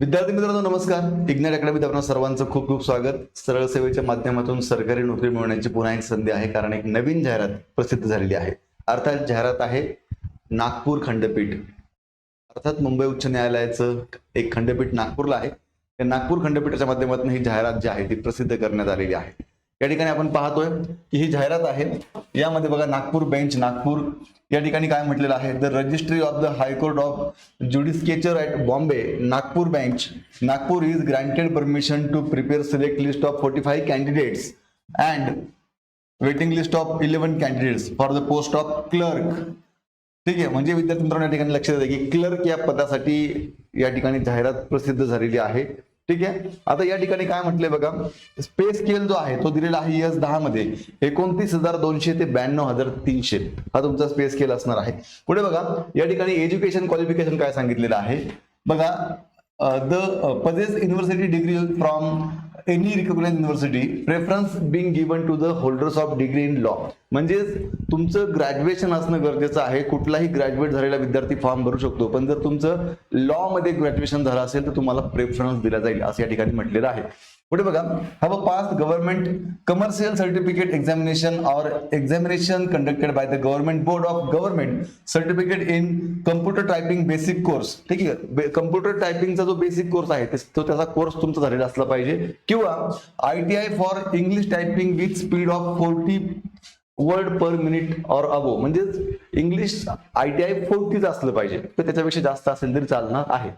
विद्यार्थी मित्रांनो नमस्कार. इग्नाट अकॅडमीत आपण सर्वांचं खूप खूप स्वागत. सरळ सेवेच्या माध्यमातून सरकारी नोकरी मिळवण्याची पुन्हा एक संधी आहे कारण एक नवीन जाहिरात प्रसिद्ध झालेली आहे. अर्थात जाहिरात आहे नागपूर खंडपीठ. अर्थात मुंबई उच्च न्यायालयाचं एक खंडपीठ नागपूरला आहे. त्या नागपूर खंडपीठाच्या माध्यमातून ही जाहिरात जी आहे ती प्रसिद्ध करण्यात आलेली आहे. या ठिकाणी आपण पाहतोय की ही जाहिरात आहे. यामध्ये बघा नागपूर बेंच नागपूर. या ठिकाणी काय म्हटलेलं आहे? The registry of the high court of judicature at Bombay Nagpur bench Nagpur is granted permission to prepare select list of forty five candidates and waiting list of eleven candidates for the post of clerk ठीक आहे म्हणजे विद्यार्थी मित्रांनो या ठिकाणी लक्षात येते की क्लर्क या पदासाठी या ठिकाणी जाहिरात प्रसिद्ध झालेली आहे. ठीक आहे? आता या ठिकाणी काय म्हटलंय बघा स्पेस स्केल जो आहे तो दिलेला आहे यस दहा मध्ये. एकोणतीस हजार दोनशे ते ब्याण्णव हजार तीनशे. हा तुमचा स्पेस स्केल असणार आहे. पुढे बघा या ठिकाणी एज्युकेशन क्वालिफिकेशन काय सांगितलेलं आहे? बघा the possess university degree from any recognised university preference being given to the holders of degree in law म्हणजेच तुमचं ग्रॅज्युएशन असणं गरजेचं आहे. कुठलाही ग्रॅज्युएट झालेला विद्यार्थी फॉर्म भरू शकतो. पण जर तुमचं लॉ मध्ये ग्रॅज्युएशन झालं असेल तर तुम्हाला प्रेफरन्स दिला जाईल असं या ठिकाणी म्हटलेलं आहे. पुढे बघा. Have a pass government commercial certificate examination or examination conducted by the government board of government certificate in computer typing basic course ठीक आहे? कम्प्युटर टायपिंगचा जो बेसिक कोर्स आहे तो त्याचा कोर्स तुमचा झालेला असला पाहिजे. किंवा I T I for English typing with speed of forty word per minute or above म्हणजेच इंग्लिश आय टी आय फोर्टीच असलं पाहिजे. तर त्याच्यापेक्षा जास्त असेल तरी चालणार आहे.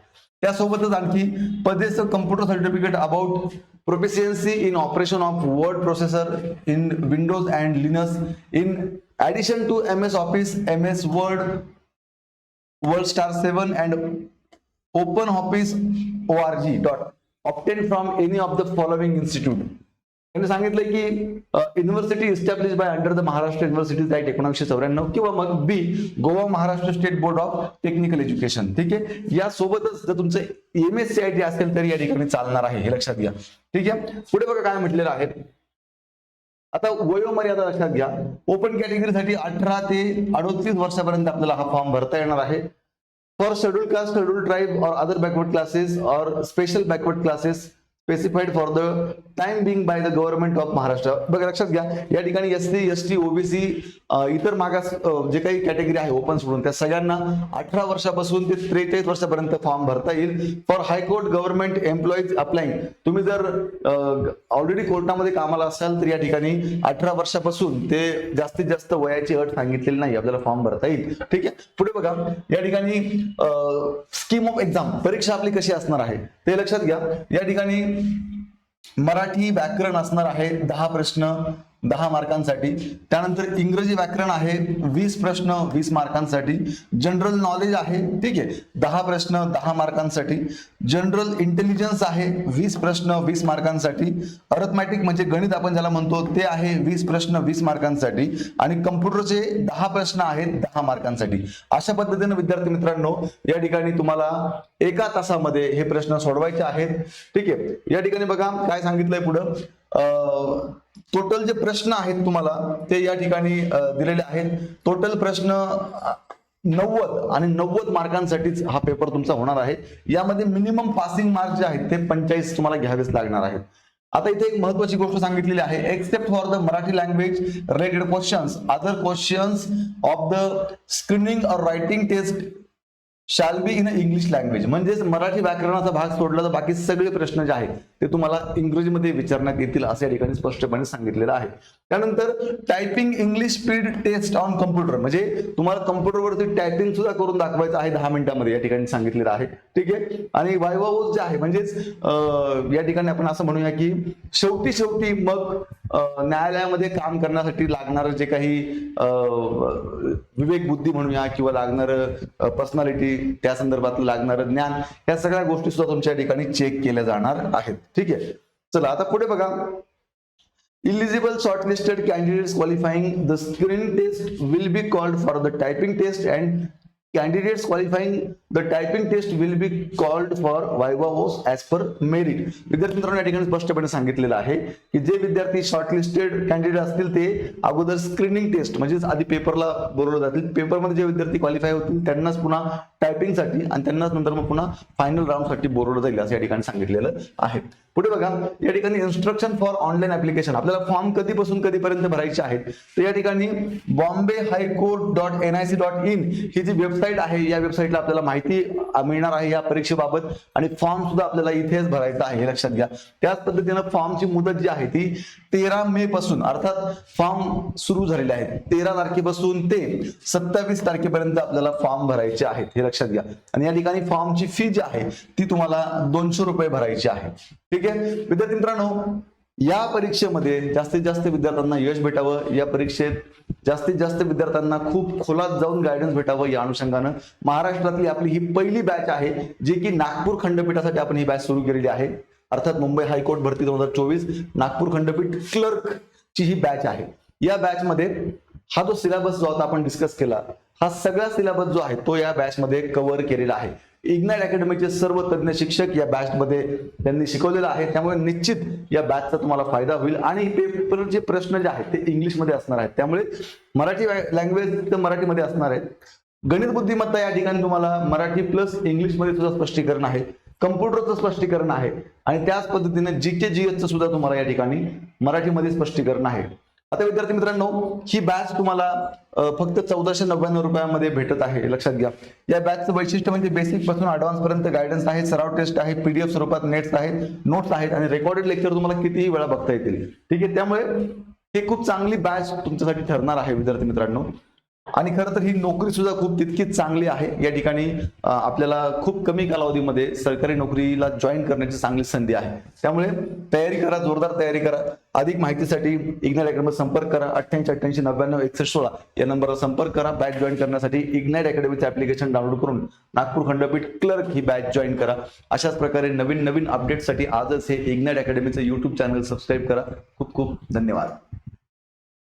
त्यासोबतच आणखी पदेचं computer certificate about proficiency in operation of word processor in Windows and Linux in addition to M S office M S Word world star seven and open office O R G dot obtained from any त्यांनी सांगितलं की university establish by under the Maharashtra university act एकोणीसशे चौऱ्याण्णव किंवा मग बी Goa Maharashtra state board of technical education ठीक आहे? यासोबतच जर तुमचं M S C I T असेल तरी या ठिकाणी चालणार आहे हे लक्षात घ्या. ठीक आहे? पुढे बघा काय म्हटलेलं आहे. आता वयोमर्यादा लक्षात घ्या. ओपन कॅटेगरीसाठी अठरा ते अडोतीस वर्षापर्यंत आपल्याला हा फॉर्म भरता येणार आहे. For schedule caste schedule tribe और अदर बॅकवर्ड क्लासेस और special backward classes specified for the time being by the government of Maharashtra बघा लक्षात घ्या. या ठिकाणी S C S T OBC इतर मागास जे काही कॅटेगरी आहे ओपन सोडून त्या सगळ्यांना अठरा वर्षापासून ते त्रेचाळीस वर्षापर्यंत फॉर्म भरता येईल. For high court government employees applying तुम्ही जर ऑलरेडी कोर्टामध्ये कामाला असाल तर या ठिकाणी अठरा वर्षापासून ते जास्तीत जास्त वयाची अट सांगितलेली नाही. आपल्याला फॉर्म भरता येईल. ठीक आहे? पुढे बघा. या ठिकाणी स्कीम ऑफ एक्झाम परीक्षा आपली कशी असणार आहे? ते लक्षात घ्या. या ठिकाणी मराठी व्याकरण असणार आहे दहा प्रश्न. दहा मार्कांसाठी. त्यानंतर इंग्रजी व्याकरण आहे वीस प्रश्न वीस मार्कांसाठी. जनरल नॉलेज आहे ठीक आहे. दहा प्रश्न दहा मार्कांसाठी. जनरल इंटेलिजन्स आहे वीस प्रश्न वीस मार्कांसाठी. अरथमॅटिक म्हणजे गणित आपण ज्याला म्हणतो ते आहे वीस प्रश्न वीस मार्कांसाठी. आणि कम्प्युटरचे दहा प्रश्न आहेत दहा मार्कांसाठी. अशा पद्धतीने विद्यार्थी मित्रांनो या ठिकाणी तुम्हाला एका तासामध्ये हे प्रश्न सोडवायचे आहेत. ठीक आहे. या ठिकाणी बघा काय सांगितलंय पुढं? टोटल जे प्रश्न आहेत तुम्हाला ते या ठिकाणी दिलेले आहेत. टोटल प्रश्न नव्वद आणि नव्वद मार्कांसाठीच हा पेपर तुमचा होणार आहे. यामध्ये मिनिमम पासिंग मार्क जे आहेत ते पंचेचाळीस तुम्हाला घ्यावेच लागणार आहेत. आता इथे एक महत्वाची गोष्ट सांगितलेली आहे. Except for the Marathi language related questions other questions of the screening और writing test shall be in English language म्हणजेच मराठी व्याकरणाचा भाग सोडला तर बाकी सगळे प्रश्न जे आहेत ते तुम्हाला इंग्रजीमध्ये विचारण्यात येतील असं या ठिकाणी स्पष्टपणे सांगितलेलं आहे. त्यानंतर typing English speed test on computer म्हणजे तुम्हाला कम्प्युटरवरती टायपिंग सुद्धा करून दाखवायचं आहे दहा मिनिटांमध्ये या ठिकाणी सांगितलेलं आहे. ठीक आहे? आणि वायवाओज जे आहे म्हणजेच या ठिकाणी आपण असं म्हणूया की शेवटी शेवटी मग न्यायालयामध्ये काम करण्यासाठी लागणारं जे काही विवेक बुद्धी म्हणूया किंवा लागणारं पर्सनॅलिटी त्या संदर्भात लागणारं ज्ञान या सगळ्या गोष्टी सुद्धा तुमच्या ठिकाणी चेक केल्या जाणार आहेत. ठीक आहे? चला आता पुढे बघा. Eligible shortlisted candidates qualifying the screen test will be called for the typing test and candidates qualifying the typing test will be called for viva voce as per merit विद्यार्थी मित्रांनो या ठिकाणी स्पष्टपणे सांगितलेलं आहे की जे विद्यार्थी शॉर्टलिस्टेड कॅन्डिडेट असतील ते अगोदर स्क्रीनिंग टेस्ट म्हणजेच आधी पेपरला बोलवलं जातील. पेपरमध्ये जे विद्यार्थी क्वालिफाय होतील त्यांनाच पुन्हा टायपिंगसाठी आणि त्यांनाच नंतर मग पुन्हा फायनल राऊंडसाठी बोलवलं जाईल असं या ठिकाणी सांगितलेलं आहे. पुढे बघा या ठिकाणी इन्स्ट्रक्शन फॉर ऑनलाईन ऍप्लिकेशन आपल्याला फॉर्म कधीपासून कधीपर्यंत भरायचे आहेत? तर या ठिकाणी Bombay high court dot N I C dot in ही जी वेबसाईट आहे या वेबसाईटला आपल्याला माहिती मिळणार आहे या परीक्षेबाबत आणि फॉर्म सुद्धा आपल्याला इथेच भरायचा आहे लक्षात घ्या. त्याच पद्धतीनं फॉर्मची मुदत जी आहे ती तेरा मे पासून अर्थात फॉर्म सुरू झालेले आहेत. तेरा तारखेपासून ते सत्तावीस तारखेपर्यंत आपल्याला फॉर्म भरायचे आहेत हे लक्षात घ्या. आणि या ठिकाणी फॉर्मची फी जी आहे ती तुम्हाला दोनशे रुपये भरायची आहे. ठीक आहे? विद्यार्थी मित्रांनो या परीक्षेमध्ये जास्तीत जास्त विद्यार्थ्यांना यश भेटावं या परीक्षेत जास्तीत जास्त विद्यार्थ्यांना खूप खोलात जाऊन गायडन्स भेटावं या अनुषंगानं. महाराष्ट्रातली आपली ही पहिली बॅच आहे जी की नागपूर खंडपीठासाठी आपण ही बॅच सुरू केलेली आहे. अर्थात मुंबई हायकोर्ट भरती दोन हजार चोवीस नागपूर खंडपीठ क्लर्क ची ही बॅच आहे. या बॅच मध्ये हा जो सिलेबस जो आता आपण डिस्कस केला हा सगळा सिलेबस जो आहे तो या बॅच मध्ये कव्हर केलेला आहे. इग्नाइट अकॅडमीचे सर्व तज्ज्ञ शिक्षक या बॅचमध्ये त्यांनी शिकवलेलं आहे. त्यामुळे निश्चित या बॅचचा तुम्हाला फायदा होईल. आणि पेपरचे प्रश्न जे आहेत ते इंग्लिशमध्ये असणार आहेत. त्यामुळे मराठी लँग्वेज तर मराठीमध्ये असणार आहेत. गणित बुद्धिमत्ता या ठिकाणी तुम्हाला मराठी प्लस इंग्लिशमध्ये सुद्धा स्पष्टीकरण आहे. कम्प्युटरचं स्पष्टीकरण आहे. आणि त्याच पद्धतीने जी के जी एसचं सुद्धा तुम्हाला या ठिकाणी मराठीमध्ये स्पष्टीकरण आहे. आता विद्यार्थी मित्रांनो ही बॅच तुम्हाला फक्त चौदाशे नव्याण्णव रुपयामध्ये भेटत आहे. लक्षात घ्या. या बॅचचं वैशिष्ट्य म्हणजे बेसिकपासून ऍडव्हान्स पर्यंत गायडन्स आहे सराव टेस्ट आहे पीडीएफ स्वरूपात नेट्स आहेत नोट्स आहेत आणि रेकॉर्डेड लेक्चर तुम्हाला कितीही वेळा बघता येतील. ठीक आहे? त्यामुळे हे खूप चांगली बॅच तुमच्यासाठी ठरणार आहे विद्यार्थी मित्रांनो. आणि खरं तर ही नोकरी सुद्धा खूप तितकीच चांगली आहे. या ठिकाणी आपल्याला खूप कमी कालावधीमध्ये सरकारी नोकरीला जॉईन करण्याची चांगली संधी आहे. त्यामुळे तयारी करा जोरदार तयारी करा. अधिक माहितीसाठी इग्नॅट अकॅडमी संपर्क करा. अठ्ठ्याऐंशी अठ्ठ्याऐंशी नव्याण्णव एकसष्ट सोळा या नंबरवर संपर्क करा. बॅच जॉईन करण्यासाठी इग्नॅट अकॅडमीचं ऍप्लिकेशन डाउनलोड करून नागपूर खंडपीठ क्लर्क ही बॅच जॉईन करा. अशाच प्रकारे नवीन नवीन अपडेटसाठी आजच हे इग्नॅट अकॅडमीचं युट्यूब चॅनल सबस्क्राईब करा. खूप खूप धन्यवाद.